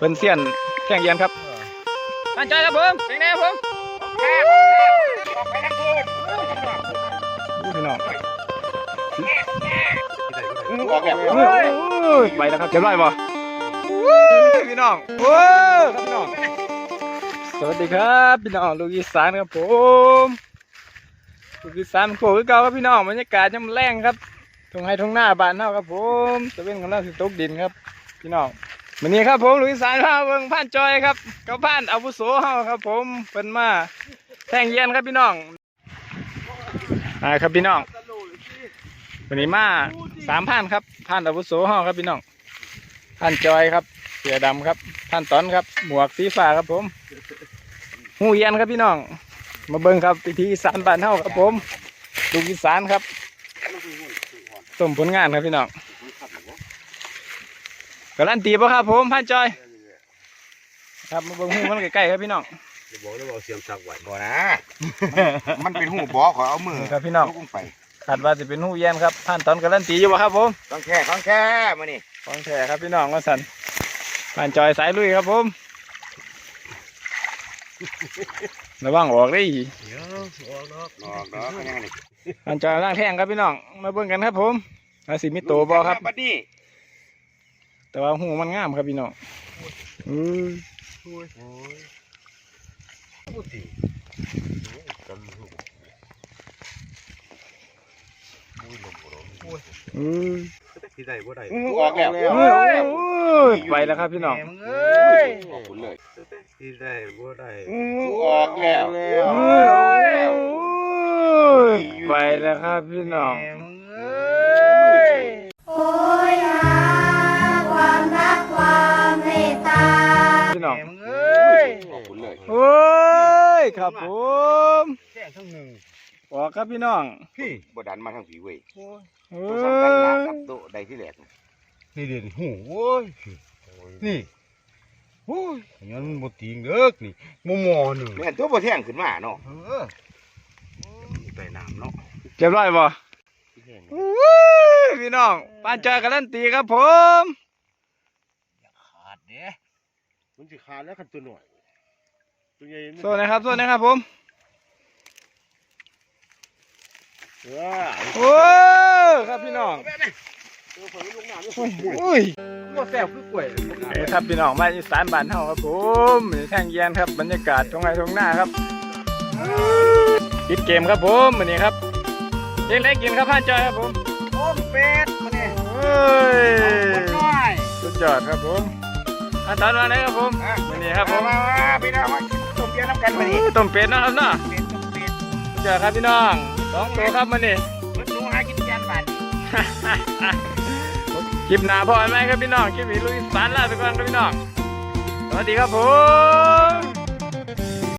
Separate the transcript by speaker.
Speaker 1: เพิ่นเสียนแข่งเย็นครับตั้งใจครับผมเป็นไงครับผม
Speaker 2: แค่ออกไปทั้งคืน
Speaker 1: ดูพี่น้อง
Speaker 2: ออกแบบ
Speaker 1: โอ้ยไปแล้วครับเรียบร้อยบ่พี่น้องโอ้ยครับพี่น้อง สวัสดีครับพี่น้องลูกอีสานครับผมลูกอีสานโขคือเก่าครับพี่น้องบรรยากาศยามแรงครับทงไห้ทงหน้าบ้านเฮาครับผมตะเวนกำลังสิตกดินครับ พี่น้อง วันนี้ครับผมลูกอีสานพาเบิ่งผ่านจอยครับกับผ่านอาวุโสเฮาครับ ผมเพิ่นมาแท่งเย็นครับพี่น้องอ่าครับพี่น้องวันนี้มาสามพันครับพันอาวุโสเฮาครับพี่น้องพันจอยครับ เสือดำครับพันตอนครับ หมวกสีฟ้าครับผมหูเย็นครับพี่น้อง มาเบิ่งครับพิธีสานบ้านเฮาครับผมลูกอีสานครับต้มผลงานครับพี่น้อง การันตีป่ะครับผมพันจอย ครับมาเบิ่งหูมันใกล้ๆครับพี่น้อง
Speaker 3: บอกแล้วบอกเสียงสักไหว
Speaker 2: บ่นะ มันเป็นหูบอขอเอามือ
Speaker 1: นี่ครับพี่น้อง
Speaker 2: ลงไป
Speaker 1: คาดว่าจะเป็นหูเย็นครับพันตอนการันตีอยู่ป่ะครับผม
Speaker 2: ต้องแค่ต้องแค่มานี่
Speaker 1: ของแท้ครับพี่น้องว่าสันผ่านจอยสายลุยครับผมระวังออกได้
Speaker 3: เดี๋ยวออกดอก
Speaker 2: ออกดอกยังไงนี่
Speaker 1: ผ่านจอยล่างแท่งครับพี่น้อง มาเบิ่งกันครับผมอาสิมิโตบอครับ
Speaker 2: บัดนี้
Speaker 1: แต่ว่าหูมันงามครับพี่น้องอือ
Speaker 3: โอ้ยโอ้ยพูดดีกันลูกโอ้ยลมบ่ร้อนโอ้ย
Speaker 1: อือ
Speaker 3: ที่ได้บ่ได้
Speaker 2: อื้อออกแล้ว
Speaker 1: โอ้ยโอ้ยไปแล้วครับพี่น้อง
Speaker 2: เอ้ยออกผลเลย
Speaker 3: ที่ได้บ่ได้
Speaker 2: อื้อออกแล้ว
Speaker 1: โอ้ยโอ้ยไปแล้วครับพี่น้อง น้อง
Speaker 2: ออกผลเลย
Speaker 1: โอ้ยครับผม
Speaker 3: แค่ทั้งหนึ่ง
Speaker 1: ออกครับพี่น้อง
Speaker 3: พี่
Speaker 2: บ่ดันมาทางผีเว้ย
Speaker 1: โอ้
Speaker 2: ตัวสำคัญนะ
Speaker 1: ย
Speaker 2: กับโตะใดที่แหลก
Speaker 3: นี่เด่นหูโอ้ยนี่โอ้ยยันมันบ่ติงเด้อนี่มอมอหนึ่ง
Speaker 2: แม่นตัวบ่แท่งขึ้นมาเนาะ
Speaker 3: เออไปน้ำเนาะ
Speaker 1: เรียบร้อยบ่
Speaker 3: ที่แห้ง
Speaker 1: อุ้ยพี่น้องปานจอยการันตีครับผม
Speaker 3: ขาดเด้ มันสิขาดแล้วคันตัวหน่อยตัวใหญ่มัน
Speaker 1: โซนนะครับโซนนะครับผม
Speaker 3: เออ
Speaker 1: โอ้ครับพี่น้องอุ้ย
Speaker 3: บ่แซ่บคือกล้วย
Speaker 1: นี่ครับพี่น้องมาอีสานบ้านเฮาครับผมนี่แท่งเยียนครับบรรยากาศตรงไหนตรงหน้าครับปิดเกมครับผมวันนี้ครับเล็กเล็กกินครับพานจอยครับผม
Speaker 2: โอ้เป็ดมาเนี่ย
Speaker 1: เฮ้ย
Speaker 2: น้อย
Speaker 1: สุดยอดครับผม ขั้นตอนมาไหนครับผมวันนี้ครับผม
Speaker 2: มาพี่น้องมาต้มเบียร์น้ำกันมานี่
Speaker 1: ต้มเป็ดนะครับเนาะ
Speaker 2: เป็ดต้มเป็ด
Speaker 1: สุดยอดครับพี่น้องสองตัวครับวันนี้
Speaker 2: มันดูหากินกันบ้านนี่
Speaker 1: คลิปหน้าพอไหมครับพี่น้องคลิปนี้ลุยสารลาไปก่อนครับพี่น้องสวัสดีครับผม